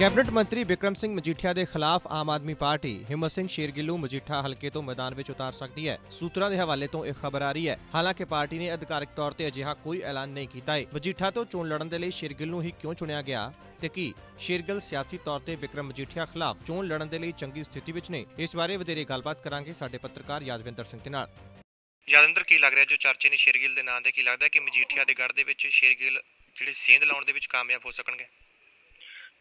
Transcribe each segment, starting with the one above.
Cabinet ਮੰਤਰੀ ਬਿਕਰਮ ਸਿੰਘ ਮਜੀਠੀਆ ਦੇ ਖਿਲਾਫ ਆਮ ਆਦਮੀ ਪਾਰਟੀ ਹਿੰਮਤ ਸਿੰਘ ਸ਼ੇਰਗਿੱਲੂ ਮਜੀਠਾ ਹਲਕੇ ਤੋਂ ਮੈਦਾਨ ਵਿੱਚ ਉਤਾਰ ਸਕਦੀ ਹੈ। ਸੂਤਰਾਂ ਦੇ ਹਵਾਲੇ ਤੋਂ ਇਹ ਖਬਰ ਆ ਰਹੀ ਹੈ। ਹਾਲਾਂਕਿ ਪਾਰਟੀ ਨੇ ਅਧਿਕਾਰਕ ਤੌਰ ਤੇ ਅਜਿਹਾ ਕੋਈ ਐਲਾਨ ਨਹੀਂ ਕੀਤਾ ਹੈ। ਮਜੀਠਾ ਤੋਂ ਚੋਣ ਲੜਨ ਦੇ ਲਈ ਸ਼ੇਰਗਿੱਲ ਨੂੰ ਹੀ ਕਿਉਂ ਚੁਣਿਆ ਗਿਆ ਤੇ ਕੀ ਸ਼ੇਰਗਿੱਲ ਸਿਆਸੀ ਤੌਰ ਤੇ ਬਿਕਰਮ ਮਜੀਠੀਆ ਖਿਲਾਫ ਚੋਣ ਲੜਨ ਦੇ ਲਈ ਚੰਗੀ ਸਥਿਤੀ ਵਿੱਚ ਨੇ? ਇਸ ਬਾਰੇ ਵਧੇਰੇ ਗੱਲਬਾਤ ਕਰਾਂਗੇ ਸਾਡੇ ਪੱਤਰਕਾਰ ਯਾਦਵਿੰਦਰ ਸਿੰਘ ਦੇ ਨਾਲ। ਯਾਦਵਿੰਦਰ, ਕੀ ਲੱਗ ਰਿਹਾ ਜੋ ਚਰਚੇ ਨੇ ਸ਼ੇਰਗਿੱਲ ਦੇ ਨਾਂ ਤੇ? ਕੀ ਲੱਗਦਾ ਕਿ ਮਜੀਠੀਆ ਦੇ ਗੜ੍ਹ ਦੇ ਵਿੱਚ ਸ਼ੇਰਗਿੱਲ ਜਿਹੜੀ ਸੇਂਧ ਲਾਉਣ ਦੇ ਵਿੱਚ ਕਾਮਯਾਬ ਹੋ ਸਕਣਗੇ?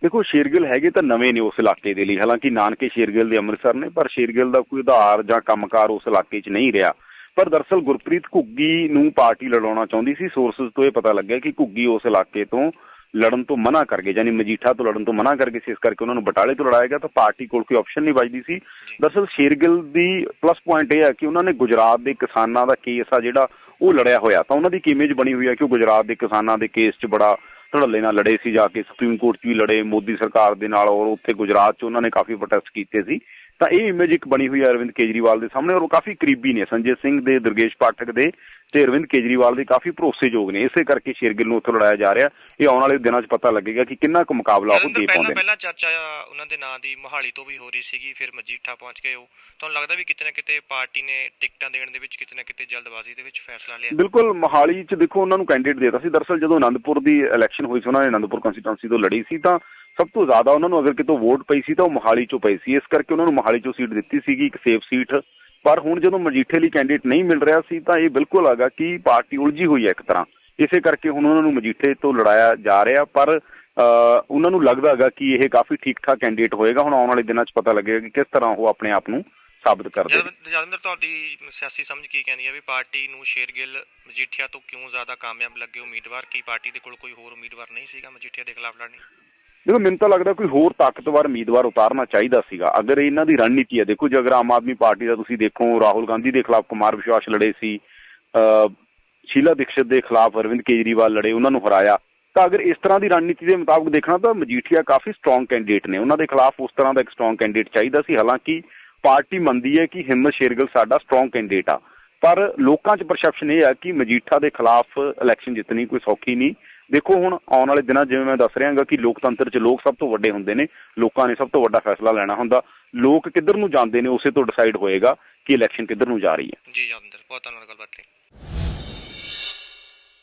ਦੇਖੋ ਸ਼ੇਰਗਿੱਲ ਹੈਗੇ ਤਾਂ ਨਵੇਂ ਨੇ ਉਸ ਇਲਾਕੇ ਦੇ ਲਈ। ਹਾਲਾਂਕਿ ਨਾਨਕੇ ਸ਼ੇਰਗਿੱਲ ਦੇ ਅੰਮ੍ਰਿਤਸਰ ਨੇ ਪਰ ਸ਼ੇਰਗਿੱਲ ਦਾ ਕੋਈ ਆਧਾਰ ਜਾਂ ਕੰਮਕਾਰ ਉਸ ਇਲਾਕੇ 'ਚ ਨਹੀਂ ਰਿਹਾ। ਪਰ ਦਰਸਲ ਗੁਰਪ੍ਰੀਤ ਘੁੱਗੀ ਨੂੰ ਪਾਰਟੀ ਲੜਾਉਣਾ ਚਾਹੁੰਦੀ ਸੀ। ਸੋਰਸਸ ਤੋਂ ਇਹ ਪਤਾ ਲੱਗਿਆ ਕਿ ਘੁੱਗੀ ਉਸ ਇਲਾਕੇ ਤੋਂ ਲੜਨ ਤੋਂ ਮਨਾ ਕਰ ਗਏ ਯਾਨੀ ਮਜੀਠਾ ਤੋਂ ਲੜਨ ਤੋਂ ਮਨਾ ਕਰ ਗਏ ਸੀ। ਇਸ ਕਰਕੇ ਉਹਨਾਂ ਨੂੰ ਬਟਾਲੇ ਤੋਂ ਲੜਾਇਆ ਗਿਆ ਤਾਂ ਪਾਰਟੀ ਕੋਲ ਕੋਈ ਆਪਸ਼ਨ ਨਹੀਂ ਬਚਦੀ ਸੀ। ਦਰਸਲ ਸ਼ੇਰਗਿੱਲ ਦੀ ਪਲੱਸ ਪੁਆਇੰਟ ਇਹ ਹੈ ਕਿ ਉਹਨਾਂ ਨੇ ਗੁਜਰਾਤ ਦੇ ਕਿਸਾਨਾਂ ਦਾ ਕੇਸ ਆ ਜਿਹੜਾ ਉਹ ਲੜਿਆ ਹੋਇਆ। ਤਾਂ ਉਹਨਾਂ ਦੀ ਇਮੇਜ ਬਣੀ ਹੋਈ ਹੈ ਕਿ ਉਹ ਗੁਜਰਾਤ ਦੇ ਕਿਸਾਨਾਂ ਦੇ ਕੇਸ 'ਚ ਬੜਾ ਧੜੱਲੇ ਨਾਲ ਲੜੇ ਸੀ, ਜਾ ਕੇ ਸੁਪਰੀਮ ਕੋਰਟ 'ਚ ਵੀ ਲੜੇ, ਮੋਦੀ ਸਰਕਾਰ ਦੇ ਨਾਲ ਔਰ ਉੱਥੇ ਗੁਜਰਾਤ 'ਚ ਉਹਨਾਂ ਨੇ ਕਾਫੀ ਪ੍ਰੋਟੈਸਟ ਕੀਤੇ ਸੀ। ਤਾਂ ਇਹ ਇਮੇਜ ਇੱਕ ਬਣੀ ਹੋਈ ਹੈ ਅਰਵਿੰਦ ਕੇਜਰੀਵਾਲ ਦੇ ਸਾਹਮਣੇ ਔਰ ਉਹ ਕਾਫੀ ਕਰੀਬੀ ਨੇ ਸੰਜੇ ਸਿੰਘ ਦੇ ਦੁਰਗੇਸ਼ ਪਾਠਕ ਦੇ ਤੇ ਅਰਵਿੰਦ ਕੇਜਰੀਵਾਲ ਦੇ ਕਾਫੀ ਭਰੋਸੇਯੋਗ ਨੇ। ਇਸੇ ਕਰਕੇ ਸ਼ੇਰਗਿੱਲ ਨੂੰ ਉੱਥੋਂ ਲੜਾਇਆ ਜਾ ਰਿਹਾ। ਇਹ ਆਉਣ ਵਾਲੇ ਦਿਨਾਂ 'ਚ ਪਤਾ ਲੱਗੇਗਾ ਕਿ ਕਿੰਨਾ ਕੁ ਮੁਕਾਬਲਾ ਉਹ ਦੇ ਪਾਉਂਦੇ ਨੇ। ਪਹਿਲਾਂ ਚਰਚਾ ਉਹਨਾਂ ਦੇ ਨਾਂ ਦੀ ਮੋਹਾਲੀ ਤੋਂ ਵੀ ਹੋ ਰਹੀ ਸੀਗੀ ਫਿਰ ਮਜੀਠਾ ਪਹੁੰਚ ਗਏ ਉਹ। ਤੁਹਾਨੂੰ ਲੱਗਦਾ ਵੀ ਕਿਤੇ ਨਾ ਕਿਤੇ ਪਾਰਟੀ ਨੇ ਟਿਕਟਾਂ ਦੇਣ ਦੇ ਵਿੱਚ ਕਿਤੇ ਨਾ ਕਿਤੇ ਜਲਦਬਾਜ਼ੀ ਦੇ ਵਿੱਚ ਫੈਸਲਾ ਲਿਆ? ਬਿਲਕੁਲ ਮੋਹਾਲੀ 'ਚ ਦੇਖੋ ਉਹਨਾਂ ਨੂੰ ਕੈਂਡੀਡੇਟ ਦੇਤਾ ਸੀ। ਦਰਅਸਲ ਜਦੋਂ ਆਨੰਦਪੁਰ ਦੀ ਇਲੈਕਸ਼ਨ ਹੋਈ ਸੀ ਉਹਨਾਂ ਨੇ ਆਨੰਦਪੁਰ ਕੰਸਟੀਟੁਐਂਸੀ ਤੋਂ ਲੜੀ ਸੀ ਤਾਂ ਸਭ ਤੋਂ ਜ਼ਿਆਦਾ ਉਹਨਾਂ ਨੂੰ ਅਗਰ ਕਿਤੋਂ ਵੋਟ ਪਈ ਸੀ ਤਾਂ ਉਹ ਮੋਹਾਲੀ 'ਚੋਂ ਪਈ ਸੀ। ਇਸ ਕਰਕੇ ਉਹਨਾਂ ਨੂੰ ਮੋਹਾਲੀ 'ਚੋਂ ਸੀਟ ਦਿੱਤੀ ਸੀਗੀ, ਇੱਕ ਸੇਫ ਸੀਟ। ਪਰ ਹੁਣ ਜਦੋਂ ਮਜੀਠੇ ਲਈ ਕੈਂਡੀਡੇਟ ਨਹੀਂ ਮਿਲ ਰਿਹਾ ਸੀ ਤਾਂ ਇਹ ਬਿਲਕੁਲ ਹੈਗਾ ਕਿ ਪਾਰਟੀ ਉਲਝੀ ਹੋਈ ਹੈ ਇੱਕ ਤਰ੍ਹਾਂ। ਇਸੇ ਕਰਕੇ ਹੁਣ ਉਹਨਾਂ ਨੂੰ ਮਜੀਠੇ ਤੋਂ ਲੜਾਇਆ ਜਾ ਰਿਹਾ, ਪਰ ਉਹਨਾਂ ਨੂੰ ਲੱਗਦਾ ਹੈਗਾ ਕਿ ਇਹ ਕਾਫੀ ਠੀਕ ਠਾਕ ਕੈਂਡੀਡੇਟ ਹੋਏਗਾ। ਹੁਣ ਆਉਣ ਵਾਲੇ ਦਿਨਾਂ 'ਚ ਪਤਾ ਲੱਗੇਗਾ ਕਿ ਕਿਸ ਤਰ੍ਹਾਂ ਉਹ ਆਪਣੇ ਆਪ ਨੂੰ ਸਾਬਤ ਕਰਦੇ ਨੇ। ਤੁਹਾਡੀ ਸਿਆਸੀ ਸਮਝ ਕੀ ਕਹਿੰਦੀ ਹੈ ਵੀ ਪਾਰਟੀ ਨੂੰ ਸ਼ੇਰਗਿੱਲ ਮਜੀਠੀਆ ਤੋਂ ਕਿਉਂ ਜ਼ਿਆਦਾ ਕਾਮਯਾਬ ਲੱਗੇ ਉਮੀਦਵਾਰ? ਕੀ ਪਾਰਟੀ ਦੇ ਕੋਲ ਕੋਈ ਹੋਰ ਉਮੀਦਵਾਰ ਨਹੀਂ ਸੀਗਾ ਮਜੀਠੀਆ ਦੇ ਖਿਲਾਫ ਲੜਨੀ? ਦੇਖੋ, ਮੈਨੂੰ ਤਾਂ ਲੱਗਦਾ ਕੋਈ ਹੋਰ ਤਾਕਤਵਰ ਉਮੀਦਵਾਰ ਉਤਾਰਨਾ ਚਾਹੀਦਾ ਸੀਗਾ। ਅਗਰ ਇਹਨਾਂ ਦੀ ਰਣਨੀਤੀ ਹੈ, ਦੇਖੋ, ਜੇ ਅਗਰ ਆਮ ਆਦਮੀ ਪਾਰਟੀ ਦਾ ਤੁਸੀਂ ਦੇਖੋ, ਰਾਹੁਲ ਗਾਂਧੀ ਦੇ ਖਿਲਾਫ ਕੁਮਾਰ ਵਿਸ਼ਵਾਸ ਲੜੇ ਸੀ, ਅ, ਸ਼ੀਲਾ ਦੀਕਸ਼ਿਤ ਦੇ ਖਿਲਾਫ ਅਰਵਿੰਦ ਕੇਜਰੀਵਾਲ ਲੜੇ, ਉਹਨਾਂ ਨੂੰ ਹਰਾਇਆ, ਤਾਂ ਅਗਰ ਇਸ ਤਰ੍ਹਾਂ ਦੀ ਰਣਨੀਤੀ ਦੇ ਮੁਤਾਬਕ ਦੇਖਣਾ, ਤਾਂ ਮਜੀਠੀਆ ਕਾਫੀ ਸਟਰੋਂਗ ਕੈਂਡੀਡੇਟ ਨੇ। ਉਹਨਾਂ ਦੇ ਖਿਲਾਫ ਉਸ ਤਰ੍ਹਾਂ ਦਾ ਇੱਕ ਸਟਰੋਂਗ ਕੈਂਡੀਡੇਟ ਚਾਹੀਦਾ ਸੀ। ਹਾਲਾਂਕਿ ਪਾਰਟੀ ਮੰਨਦੀ ਹੈ ਕਿ ਹਿੰਮਤ ਸ਼ੇਰਗਲ ਸਾਡਾ ਸਟਰੋਂਗ ਕੈਂਡੀਡੇਟ ਆ। ਪਰ ਲੋਕਾਂ 'ਚ ਪਰਸੈਪਸ਼ਨ ਇਹ ਆ ਕਿ ਮਜੀਠਾ ਦੇ ਖਿਲਾਫ ਇਲੈਕਸ਼ਨ ਜਿੱਤਣੀ ਕੋਈ ਸੌਖੀ ਨਹੀਂ। ਦੇਖੋ, ਹੁਣ ਆਉਣ ਵਾਲੇ ਦਿਨਾਂ ਜਿਵੇਂ ਮੈਂ ਦੱਸ ਰਿਹਾਗਾ ਕਿ ਲੋਕਤੰਤਰ 'ਚ ਲੋਕ ਸਭ ਤੋਂ ਵੱਡੇ ਹੁੰਦੇ ਨੇ, ਲੋਕਾਂ ਨੇ ਸਭ ਤੋਂ ਵੱਡਾ ਫੈਸਲਾ ਲੈਣਾ ਹੁੰਦਾ। ਲੋਕ ਕਿੱਧਰ ਨੂੰ ਜਾਂਦੇ ਨੇ ਉਸੇ ਤੋਂ ਡਿਸਾਈਡ ਹੋਏਗਾ ਕਿ ਇਲੈਕਸ਼ਨ ਕਿੱਧਰ ਨੂੰ ਜਾ ਰਹੀ ਹੈ। ਜੀ ਯਾਦਵਿੰਦਰ ਬਹੁਤ ਧੰਨਵਾਦ, ਗੱਲਬਾਤ ਲਈ।